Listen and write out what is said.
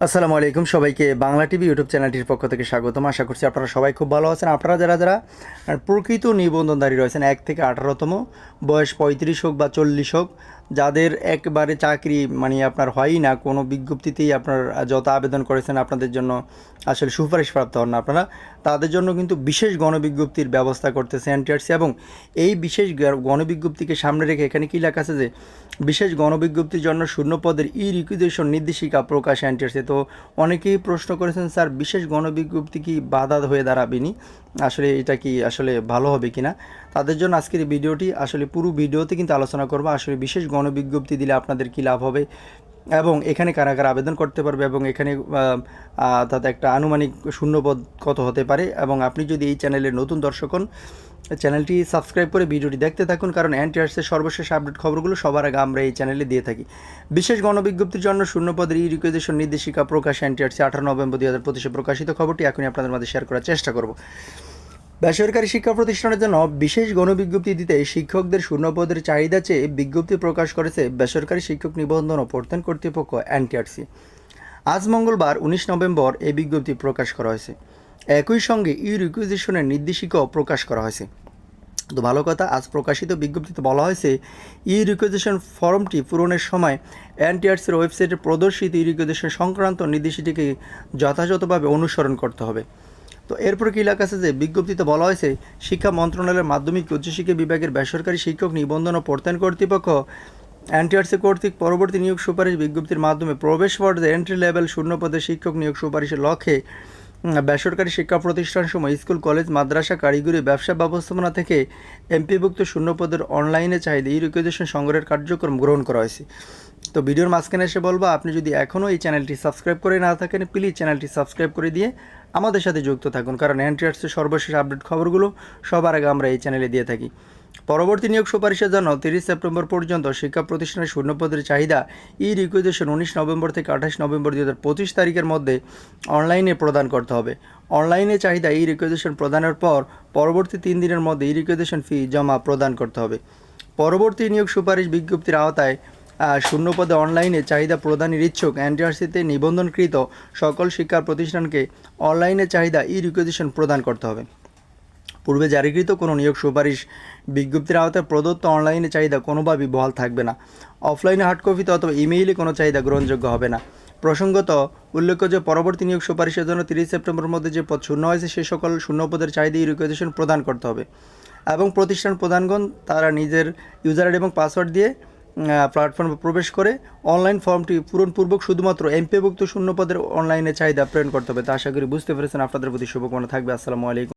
আসসালামু আলাইকুম সবাইকে বাংলা টিভি ইউটিউব চ্যানেলটির পক্ষ থেকে স্বাগতম। আশা করছি আপনারা সবাই খুব ভালো আছেন। আপনারা যারা যারা প্রকৃত নিবন্ধনধারী রয়েছেন, এক থেকে আঠারোতম, বয়স পঁয়ত্রিশ হোক বা চল্লিশ হোক যাদের একবারে চাকরি মানে আপনার হয়ই না, কোনো বিজ্ঞপ্তিতেই আপনার যত আবেদন করেছেন আপনাদের জন্য আসলে সুপারিশ প্রাপ্ত হন না আপনারা, তাদের জন্য কিন্তু বিশেষ গণবিজ্ঞপ্তির ব্যবস্থা করতেছে এনটিআরসি এবং এই বিশেষ গণবিজ্ঞপ্তিকে সামনে রেখে এখানে কী লেখা আছে যে, বিশেষ গণবিজ্ঞপ্তির জন্য শূন্য পদের ই রিকুইজেশন নির্দেশিকা প্রকাশ এনটিআরসি তো অনেকেই প্রশ্ন করেছেন, স্যার, বিশেষ গণবিজ্ঞপ্তি কি বাধা হয়ে দাঁড়াবেনি আসলে এটা কি আসলে ভালো হবে কি না তাদের জন্য আজকের এই ভিডিওটি আসলে পুরো ভিডিওতে কিন্তু আলোচনা করব। আসলে বিশেষ গণবিজ্ঞপ্তি দিলে আপনাদের কি লাভ হবে এবং এখানে কারা কারা আবেদন করতে পারবে এবং এখানে তাতে একটা আনুমানিক শূন্যপদ কত হতে পারে এবং আপনি যদি এই চ্যানেলের নতুন দর্শক হন চ্যানেলটি সাবস্ক্রাইব করে ভিডিওটি দেখতে থাকুন, কারণ অ্যান্টিআর্সের সর্বশেষ আপডেট খবরগুলো সবার আগে আমরা এই চ্যানেলে দিয়ে থাকি। বিশেষ গণবিজ্ঞপ্তির জন্য শূন্যপদের ই রিকুইজেশন নির্দেশিকা প্রকাশ অ্যান্টিআরসি আঠারো নভেম্বর দুই হাজার পঁচিশে প্রকাশিত। খবরটি এখনই আপনাদের মধ্যে শেয়ার করার চেষ্টা করব। বেসরকারি শিক্ষা প্রতিষ্ঠানের জন্য বিশেষ গণবিজ্ঞপ্তি দিতে শিক্ষকদের শূন্যপদের চাহিদা চেয়ে বিজ্ঞপ্তি প্রকাশ করেছে বেসরকারি শিক্ষক নিবন্ধন ও প্রত্যয়ন কর্তৃপক্ষ এনটিআরসি। আজ মঙ্গলবার, উনিশ নভেম্বর, এই বিজ্ঞপ্তি প্রকাশ করা হয়েছে। একই সঙ্গে ই রিকুইজিশনের নির্দেশিকাও প্রকাশ করা হয়েছে। তো ভালো কথা, আজ প্রকাশিত বিজ্ঞপ্তিতে বলা হয়েছে, ই রিকুইজিশন ফর্মটি পূরণের সময় এনটিআরসির ওয়েবসাইটে প্রদর্শিত ই রিকুইজিশন সংক্রান্ত নির্দেশিটিকে যথাযথভাবে অনুসরণ করতে হবে। তো এরপর কি লেখা আছে যে, বিজ্ঞপ্তিতে বলা হয়েছে, শিক্ষা মন্ত্রণালয়ের মাধ্যমিক উচ্চশিক্ষা বিভাগের বেসরকারি শিক্ষক নিবন্ধন ও প্রত্যয়ন কর্তৃপক্ষ এনটিআরসি কর্তৃক পরবর্তী নিয়োগ সুপারিশ বিজ্ঞপ্তির মাধ্যমে প্রবেশ পর্যায়ে এন্ট্রি লেভেল শূন্য পদে শিক্ষক নিয়োগ সুপারিশের লক্ষ্যে বেসরকারি শিক্ষা প্রতিষ্ঠান সময় স্কুল, কলেজ, মাদ্রাসা, কারিগরি, ব্যবসা ব্যবস্থাপনা থেকে এমপিভুক্ত পদের অনলাইনে চাহিদা এই রিকুইজেশন সংগ্রহের কার্যক্রম গ্রহণ করা হয়েছে। তো ভিডিওর মাঝখানে এসে বলব, আপনি যদি এখনও এই চ্যানেলটি সাবস্ক্রাইব করে না থাকেন প্লিজ চ্যানেলটি সাবস্ক্রাইব করে দিয়ে আমাদের সাথে যুক্ত থাকুন। কারণ এনটিআরসির সর্বশেষ আপডেট খবরগুলো সবার আগে আমরা এই চ্যানেলে দিয়ে থাকি। পরবর্তী নিয়োগ সুপারিশের জন্য তিরিশ সেপ্টেম্বর পর্যন্ত শিক্ষা প্রতিষ্ঠানের শূন্যপদের চাহিদা ই রিকুইজেশন উনিশ নভেম্বর থেকে আঠাশ নভেম্বর দু হাজার পঁচিশ তারিখের মধ্যে অনলাইনে প্রদান করতে হবে। অনলাইনে চাহিদা ই রিকুইজেশন প্রদানের পর পরবর্তী তিন দিনের মধ্যে ই রিকুইজেশন ফি জমা প্রদান করতে হবে। পরবর্তী নিয়োগ সুপারিশ বিজ্ঞপ্তির আওতায় আহ, শূন্য পদে অনলাইনে চাহিদা প্রদানের ইচ্ছুক এনটিআরসিতে নিবন্ধনকৃত সকল শিক্ষা প্রতিষ্ঠানকে অনলাইনে চাহিদা ই রিকুইজিশন প্রদান করতে হবে। পূর্বে জারিকৃত কোনো নিয়োগ সুপারিশ বিজ্ঞপ্তির আওতায় প্রদত্ত অনলাইনে চাহিদা কোনোভাবেই বহাল থাকবে না। অফলাইনে হার্ড কপিতে অথবা ইমেইলে কোনো চাহিদা গ্রহণযোগ্য হবে না। প্রসঙ্গত, উল্লেখ্য যে পরবর্তী নিয়োগ সুপারিশের জন্য তিরিশ সেপ্টেম্বরের মধ্যে যে পদ শূন্য হয়েছে, সে সকল শূন্য পদের চাহিদা ই রিকুইজিশন প্রদান করতে হবে এবং প্রতিষ্ঠান প্রধানগণ তারা নিজের ইউজার আইডি এবং পাসওয়ার্ড দিয়ে প্ল্যাটফর্মে প্রবেশ করে অনলাইন ফর্মটি পূরণপূর্বক শুধুমাত্র এমপিভুক্ত শূন্য পদের অনলাইনে চাহিদা প্রেরণ করতে হবে। তা আশা করি বুঝতে পেরেছেন। আপনাদের প্রতি শুভকামনা থাকবে। আসসালামু আলাইকুম।